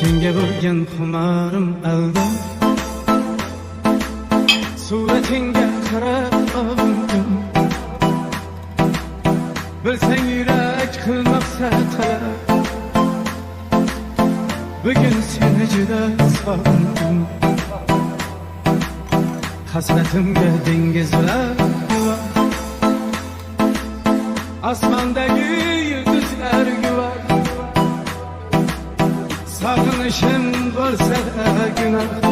Senga bo'lgan xumorim aldan suratingga qarab ovindim bilsang yurak qilmoqsa talab bugun seni juda sog'indim. Hasratimga dengizlar guvoh osmondagi yulduzlar guvoh Sağınışın varsa günah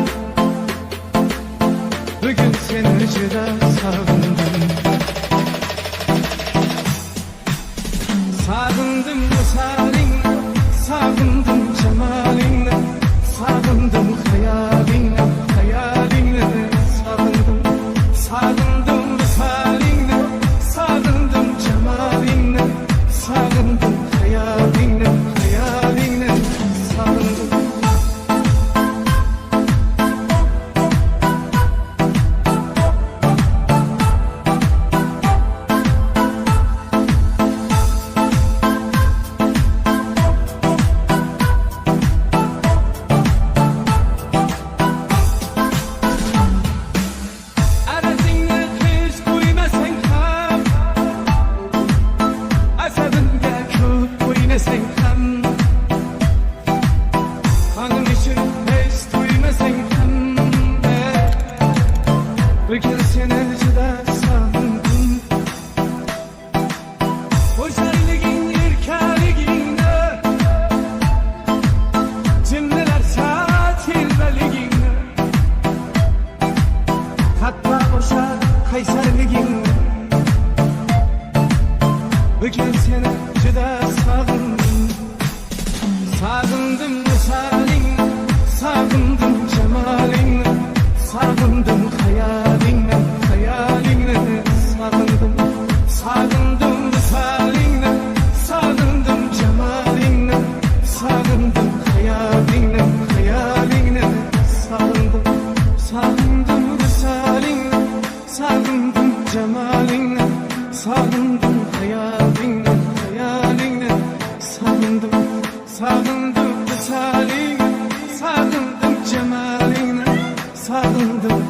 Sog'indim jamolingni Sog'indim hayolingni Hayolingni sog'indim Sog'indim misolingni Sog'indim jamolingni Sog'indim